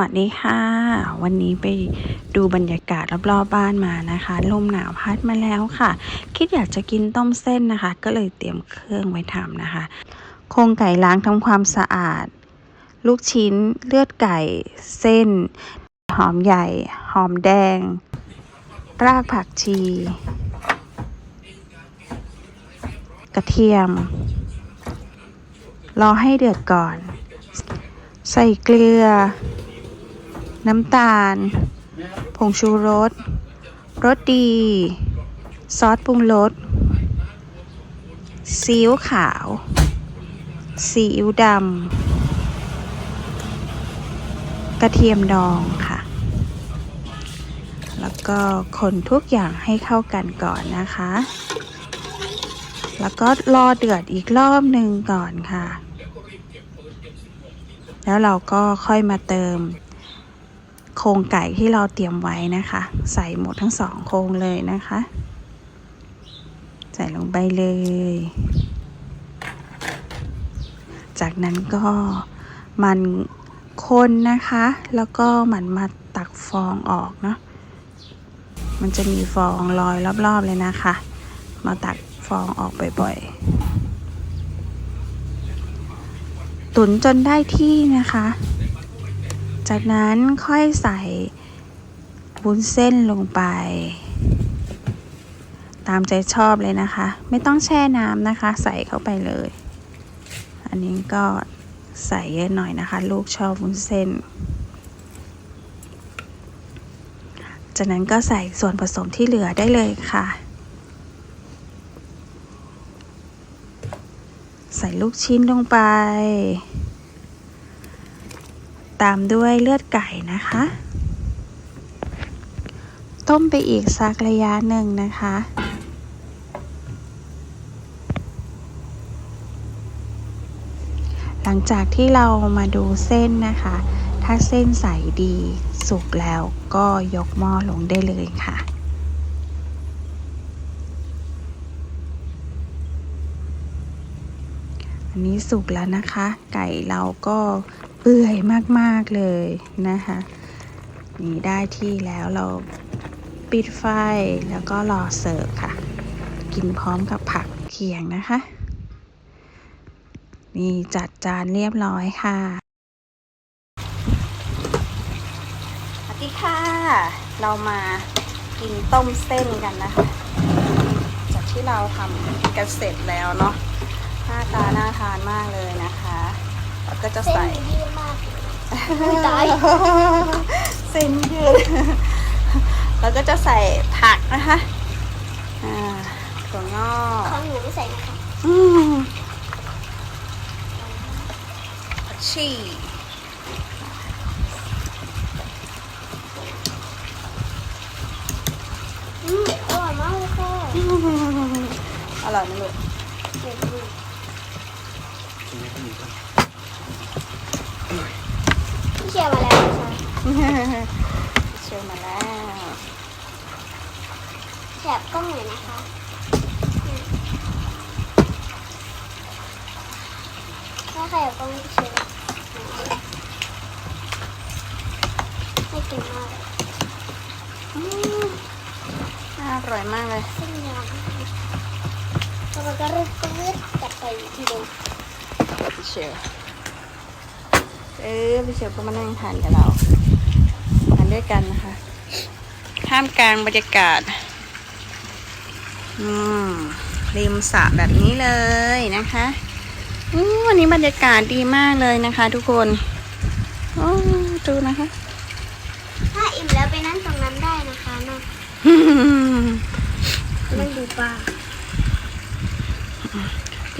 วัสดีค่ะ วันนี้ไปดูบรรยากาศรอบๆบ้านมานะคะ ลมหนาวพัดมาแล้วค่ะ คิดอยากจะกินต้มเส้นนะคะ ก็เลยเตรียมเครื่องไว้ทำนะคะ โครงไก่ล้างทำความสะอาด ลูกชิ้นเลือดไก่เส้น หอมใหญ่ หอมแดง รากผักชี กระเทียม รอให้เดือดก่อนใส่เกลือ น้ำตาล ผงชูรส รสดี ซอสปรุงรส ซีอิ๊วขาว ซีอิ๊วดำ กระเทียมดองค่ะ แล้วก็คนทุกอย่างให้เข้ากันก่อนนะคะ แล้วก็รอเดือดอีกรอบหนึ่งก่อนค่ะ แล้วเราก็ค่อยมาเติม โครงไก่ที่เราเตรียมไว้นะคะ ใส่หมดทั้งสองโครงเลยนะคะ ใส่ลงไปเลย จากนั้นก็มันคนนะคะ แล้วก็มันมาตักฟองออกเนาะมันจะมีฟองลอยรอบๆเลยนะคะ มาตักฟองออกบ่อยๆ ตุ๋นจนได้ที่นะคะ จากนั้นค่อยใส่วุ้นเส้นลงไป ตามใจชอบเลยนะคะ ไม่ต้องแช่น้ำนะคะ ใส่เข้าไปเลย อันนี้ก็ใส่เยอะหน่อยนะคะ ลูกชอบวุ้นเส้น จากนั้นก็ใส่ส่วนผสมที่เหลือได้เลยค่ะ ใส่ลูกชิ้นลงไป ตามด้วยเลือดไก่นะคะ ต้มไปอีกสักระยะหนึ่งนะคะหลังจากที่เรามาดูเส้นนะคะ ถ้าเส้นใสดีสุกแล้วก็ยกหม้อลงได้เลยค่ะ อันนี้สุกแล้วนะคะ ไก่เราก็ เปื่อยมากๆเลยนะคะนี่ได้ที่แล้วเราปิดไฟแล้วก็รอเสิร์ฟค่ะ กินพร้อมกับผักเคียงนะคะ นี่จัดจานเรียบร้อยค่ะสวัสดีค่ะ เรามากินต้มเส้นกันนะคะ จากที่เราทำกันเสร็จแล้วเนาะหน้าตาน่าทานมากเลยนะคะ แล้วก็จะเส้นใส่ ยืดมากอุ๊ยตายเส้นยืด แล้วก็จะใส่ผักนะคะอ่าถั่วงอกของหนูไม่ใส่นะคะอืมผักชีอืมอร่อยมากเลยค่ะอร่อยไหมลูก เด็ดมากพี่ เชียร์มาแล้วนะคะเชิญมาแล้วแฉบกล้องหน่อยนะคะถ้าใครอยากกล้องเชียร์ไม่กินมากอร่อยมากเลยเส้นยำแล้วมันก็รึกก็รึกจัดไปทีเดียวพี่เชล เออพี่เชลก็มานั่งทานกับเราทานด้วยกันนะคะท่ามกลางบรรยากาศ อืมริมสระแบบนี้เลยนะคะอืมวันนี้บรรยากาศดีมากเลยนะคะ ทุกคนโอ้ดูนะคะ ถ้าอิ่มแล้วไปนั่งตรงนั้นได้นะคะนั่งนั่งดูปลา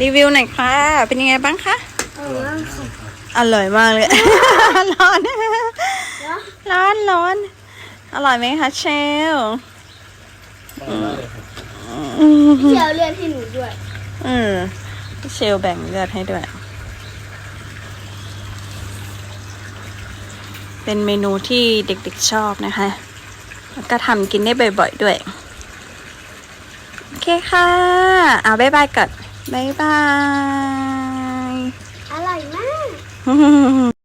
รีวิวหน่อยค่ะ เป็นยังไงบ้างคะเออนั่งค่ะ อร่อยมากเลย ร้อนเนาะร้อนร้อน อร่อยไหมคะเชลพี่เชียร์เรียกให้หนูด้วยเออพี่เชลแบ่งเลือดให้ด้วย เป็นเมนูที่เด็กๆชอบนะคะ แล้วก็ทำกินได้บ่อยๆด้วย โอเคค่ะ เอาบ๊ายบายก่อนบ๊ายบาย 哼哼哼